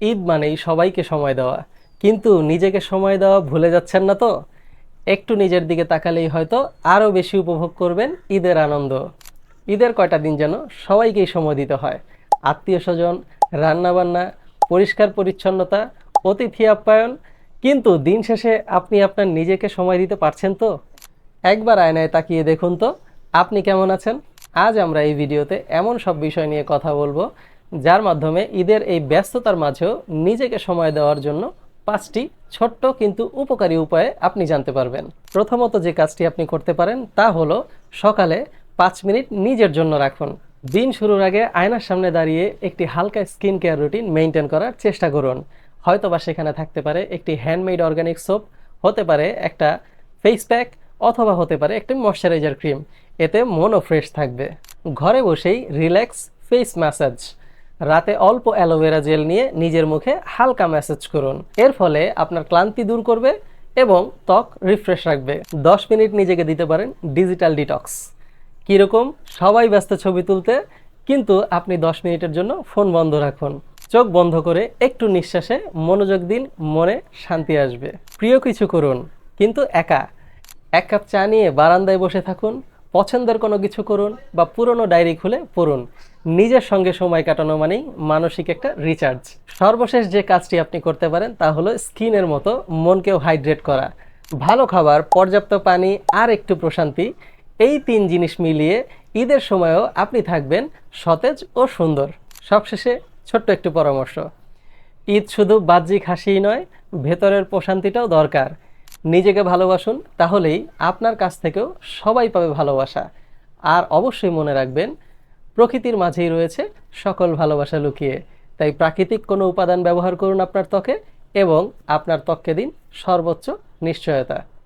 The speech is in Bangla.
ঈদ মানেই সবাইকে সময় দেওয়া। কিন্তু নিজেকে সময় দেওয়া ভুলে যাচ্ছেন না তো? একটু নিজের দিকে তাকালেই হয়তো আরও বেশি উপভোগ করবেন ঈদের আনন্দ। ঈদের কয়টা দিন যেন সবাইকেই সময় দিতে হয়। আত্মীয় স্বজন, রান্নাবান্না, পরিষ্কার পরিচ্ছন্নতা, অতিথি আপ্যায়ন। কিন্তু দিন শেষে আপনি আপনার নিজেকে সময় দিতে পারছেন তো? একবার আয়নায় তাকিয়ে দেখুন তো, আপনি কেমন আছেন? আজ আমরা এই ভিডিওতে এমন সব বিষয় নিয়ে কথা বলব যার মাধ্যমে ঈদের এই ব্যস্ততার মাঝেও নিজেকে সময় দেওয়ার জন্য পাঁচটি ছোট্ট কিন্তু উপকারী উপায়ে আপনি জানতে পারবেন। প্রথমত যে কাজটি আপনি করতে পারেন তা হলো সকালে পাঁচ মিনিট নিজের জন্য রাখুন। দিন শুরুর আগে আয়নার সামনে দাঁড়িয়ে একটি হালকা স্কিন কেয়ার রুটিন মেনটেন করার চেষ্টা করুন। হয়তোবা সেখানে থাকতে পারে একটি হ্যান্ডমেড অর্গানিক সোপ, হতে পারে একটা ফেস প্যাক, অথবা হতে পারে একটি ময়শ্চারাইজার ক্রিম। এতে মনও ফ্রেশ থাকবে। ঘরে বসেই রিল্যাক্স ফেস ম্যাসাজ। রাতে অল্প অ্যালোভেরা জেল নিয়ে নিজের মুখে হালকা ম্যাসাজ করুন। এর ফলে আপনার ক্লান্তি দূর করবে এবং ত্বক রিফ্রেশ রাখবে। দশ মিনিট নিজেকে দিতে পারেন ডিজিটাল ডিটক্স। কীরকম? সবাই ব্যস্ত ছবি তুলতে, কিন্তু আপনি দশ মিনিটের জন্য ফোন বন্ধ রাখুন। চোখ বন্ধ করে একটু নিঃশ্বাসে মনোযোগ দিন, মনে শান্তি আসবে। প্রিয় কিছু করুন, কিন্তু একা। এক কাপ চা নিয়ে বারান্দায় বসে থাকুন পছন্দের কোনো কিছু করুন বা পুরনো ডায়েরি খুলে পড়ুন। নিজের সঙ্গে সময় কাটানো মানেই মানসিক একটা রিচার্জ সর্বশেষ যে কাজটি আপনি করতে পারেন তা হলো স্কিনের মতো মনকেও হাইড্রেট করা। ভালো খাবার, পর্যাপ্ত পানি আর একটু প্রশান্তি, এই তিন জিনিস মিলিয়ে ঈদের সময়ও আপনি থাকবেন সতেজ ও সুন্দর। সবশেষে ছোট্ট একটু পরামর্শ। ঈদ শুধু বাহ্যিক হাসিই নয়, ভেতরের প্রশান্তিটাও দরকার। নিজেকে ভালোবাসুন, তাহলেই আপনার কাছ থেকেও সবাই পাবে ভালোবাসা। আর অবশ্যই মনে রাখবেন, প্রকৃতির মাঝেই রয়েছে সকল ভালোবাসা লুকিয়ে। তাই প্রাকৃতিক কোনো উপাদান ব্যবহার করুন আপনার ত্বকে এবং আপনার ত্বককে দিন সর্বোচ্চ নিশ্চয়তা।